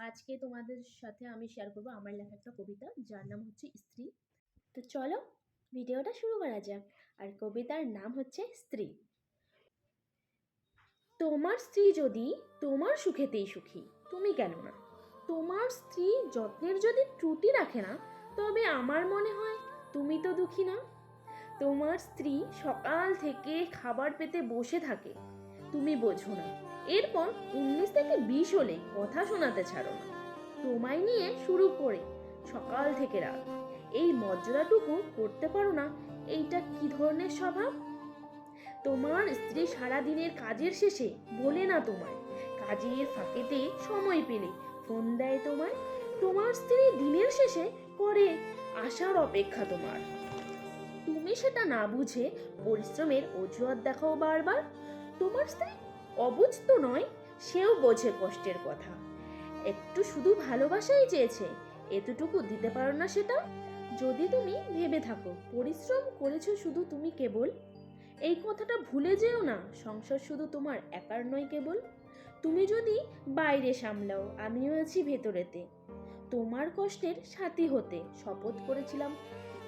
আজকে তোমাদের সাথে আমি শেয়ার করব আমার লেখা একটা কবিতা, যার নাম হচ্ছে স্ত্রী। তো চলো, ভিডিওটা শুরু করা যাক। আর কবিতার নাম হচ্ছে স্ত্রী। তোমার স্ত্রী যদি তোমার সুখেতেই সুখী, তুমি কেন না? তোমার স্ত্রী যত্নের যদি ত্রুটি রাখে না, তবে আমার মনে হয় তুমি তো দুঃখী না। তোমার স্ত্রী সকাল থেকে খাবার পেতে বসে থাকে। তুমি বোঝো না। এরপর উনিশ থেকে বিশ হলে কথা শোনাতে ছাড়ো না। তোমায় নিয়ে শুরু করে সকাল থেকে রাত। এই মর্যাদাটুকু করতে পারো না, এইটা কি ধরনের স্বভাব? তোমার স্ত্রী সারা দিনের কাজের শেষে বলে না তোমায়। কাজের ফাঁকেতে সময় পেলে ফোন দেয় তোমায়। তোমার স্ত্রী দিনের শেষে করে আসার অপেক্ষা তোমার। তুমি সেটা না বুঝে পরিশ্রমের অজুহাত দেখাও বারবার। তোমার স্ত্রী? অবুঝ তো নয়, সেও বোঝে কষ্টের কথা। একটু শুধু ভালোবাসাই চেয়েছে, এতটুকু দিতে পারো না সেটা? যদি তুমি ভেবে থাকো, পরিশ্রম করেছ শুধু তুমি কেবল? এই কথাটা ভুলে যেও না, সংসার শুধু তোমার একার নয় কেবল। তুমি যদি বাইরে সামলাও, আমিও আছি ভেতরেতে। তোমার কষ্টের সাথী হতে শপথ করেছিলাম।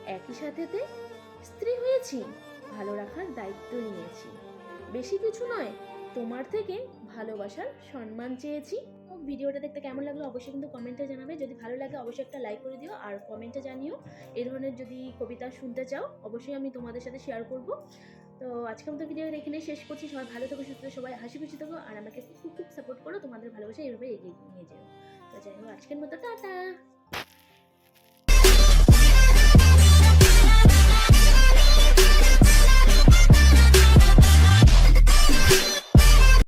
একই সাথেতে স্ত্রী হয়েছি, ভালো রাখার দায়িত্ব নিয়েছি। বেশি কিছু নয়, তোমার থেকে ভালোবাসার সম্মান চেয়েছি। ভিডিওটা দেখতে কেমন লাগল অবশ্যই কিন্তু কমেন্টে জানাবে। যদি ভালো লাগে অবশ্যই একটা লাইক করে দিও আর কমেন্টে জানিও এই ধরনের যদি কবিতা শুনতে চাও, অবশ্যই আমি তোমাদের সাথে শেয়ার করব। তো আজকে আমাদের ভিডিও এখানে শেষ করছি। সবাই ভালো থেকো, সুস্থ সবাই হাসি খুশি থাকো আর আমাকে খুব খুব সাপোর্ট করো। তোমাদের ভালোবাসা এইভাবে এগিয়ে নিয়ে যেও। তো যাই হোক, আজকের মতো, টাটা!